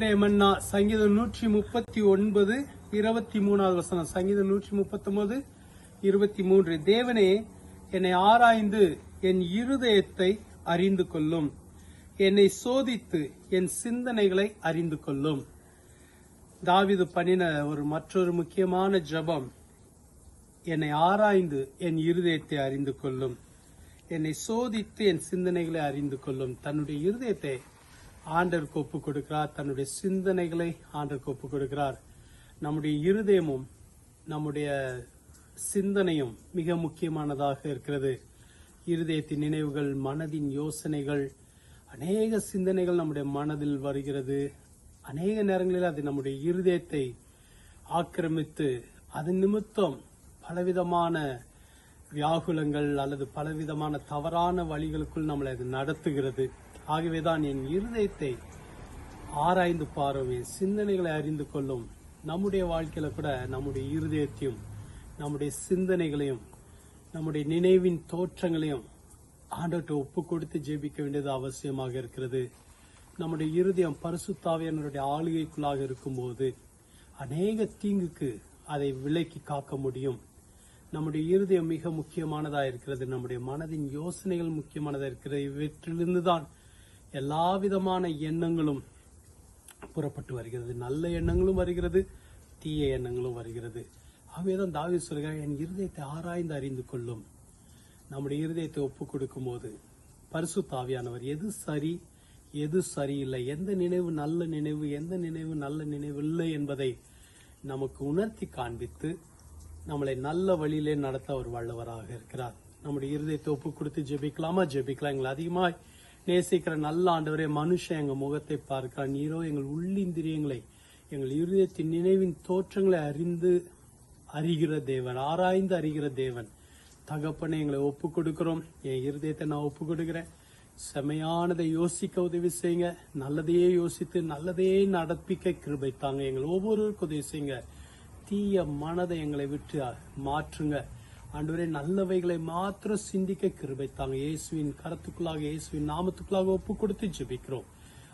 Andre மன்னா சங்கீதம் நூற்றி முப்பத்தி ஒன்பது இருபத்தி மூணாவது வசனம். சங்கீதம் நூற்றி முப்பத்தி ஒன்பது இருபத்தி மூன்று தேவனே என்னை ஆராய்ந்து என் இருதயத்தை அறிந்து கொள்ளும் என்னை சோதித்து என் சிந்தனைகளை அறிந்து கொள்ளும் தாவிது பண்ணின ஒரு மற்றொரு முக்கியமான ஜபம் என்னை ஆராய்ந்து என் இருதயத்தை அறிந்து கொள்ளும் என்னை சோதித்து என் சிந்தனைகளை அறிந்து கொள்ளும் தன்னுடைய இருதயத்தை ஆண்டருக்கு ஒப்பு கொடுக்கிறார் தன்னுடைய சிந்தனைகளை ஆண்டருக்கு ஒப்பு கொடுக்கிறார் நம்முடைய இருதயமும் நம்முடைய சிந்தனையும் மிக முக்கியமானதாக இருக்கிறது. இருதயத்தின் நினைவுகள் மனதின் யோசனைகள் அநேக சிந்தனைகள் நம்முடைய மனதில் வருகிறது. அநேக நேரங்களில் அது நம்முடைய இருதயத்தை ஆக்கிரமித்து அதன் நிமித்தம் பலவிதமான வியாகுலங்கள் அல்லது பலவிதமான தவறான வழிகளுக்குள் நம்மளை அது நடத்துகிறது. ஆகவேதான் என் இருதயத்தை ஆராய்ந்து பாரும் சிந்தனைகளை அறிந்து கொள்ளும் நம்முடைய வாழ்க்கையில் கூட நம்முடைய இருதயத்தையும் நம்முடைய சிந்தனைகளையும் நம்முடைய நினைவின் தோற்றங்களையும் ஆண்டவர்கிட்ட ஒப்பு கொடுத்து ஜெபிக்க வேண்டியது அவசியமாக இருக்கிறது. நம்முடைய இருதயம் பரிசுத்தாவியனுடைய ஆளுகைக்குள்ளாக இருக்கும்போது அநேக தீங்குக்கு அதை விலக்கி காக்க முடியும். நம்முடைய இருதயம் மிக முக்கியமானதாக இருக்கிறது. நம்முடைய மனதின் யோசனைகள் முக்கியமானதாக இருக்கிறது. இவற்றிலிருந்து தான் எல்லா விதமான எண்ணங்களும் புறப்பட்டு வருகிறது. நல்ல எண்ணங்களும் வருகிறது தீய எண்ணங்களும் வருகிறது. ஆகவேதான் தாவி சொல்கிறார் என் இருதயத்தை ஆராய்ந்து அறிந்து கொள்ளும். நம்முடைய இருதயத்தை ஒப்பு கொடுக்கும் போது பரிசு தாவியானவர் எது சரி எது சரியில்லை எந்த நினைவு நல்ல நினைவு எந்த நினைவு நல்ல நினைவு இல்லை என்பதை நமக்கு உணர்த்தி காண்பித்து நம்மளை நல்ல வழியிலே நடத்த ஒரு வல்லவராக இருக்கிறார். நம்முடைய இருதயத்தை ஒப்பு கொடுத்து ஜெபிக்கலாமா? ஜெபிக்கலாம். எங்களை அதிகமாக நேசிக்கிற நல்ல ஆண்டவரே மனுஷன் எங்கள் முகத்தை பார்க்கிறார் நீரோ எங்கள் உள்ளிந்திரியங்களை எங்கள் இருதயத்தின் நினைவின் தோற்றங்களை அறிந்து அறிகிற தேவன் ஆராய்ந்து அறிகிற தேவன். தகப்பனை எங்களை ஒப்பு கொடுக்கிறோம் என் இருதயத்தை நான் ஒப்பு கொடுக்கிறேன் செமையானதை யோசிக்க உதவி செய்யுங்க. நல்லதையே யோசித்து நல்லதையே நடப்பிக்க கிருபை தாங்க. எங்களை ஒவ்வொருவருக்கும் உதவி செய்யுங்க. தீய மனதை எங்களை விட்டு மாற்றுங்க. ஆண்டவரே நல்லவைகளை மாத்திரம் சிந்திக்க கிருபை தாங்க. இயேசுவின் கரத்துக்குள்ளாக இயேசுவின் நாமத்துக்குள்ளாக ஒப்பு கொடுத்து ஜெபிக்கிறோம்.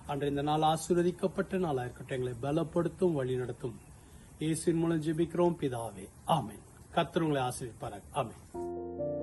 அன்று இந்த நாள் ஆசீர்வதிக்கப்பட்ட நாளா இருக்கட்டும் எங்களை பலப்படுத்தும் வழி நடத்தும். இயேசுவின் மூலம் ஜெபிக்கிறோம் பிதாவே. ஆமேன். கர்த்தர் உங்களை ஆமேன்.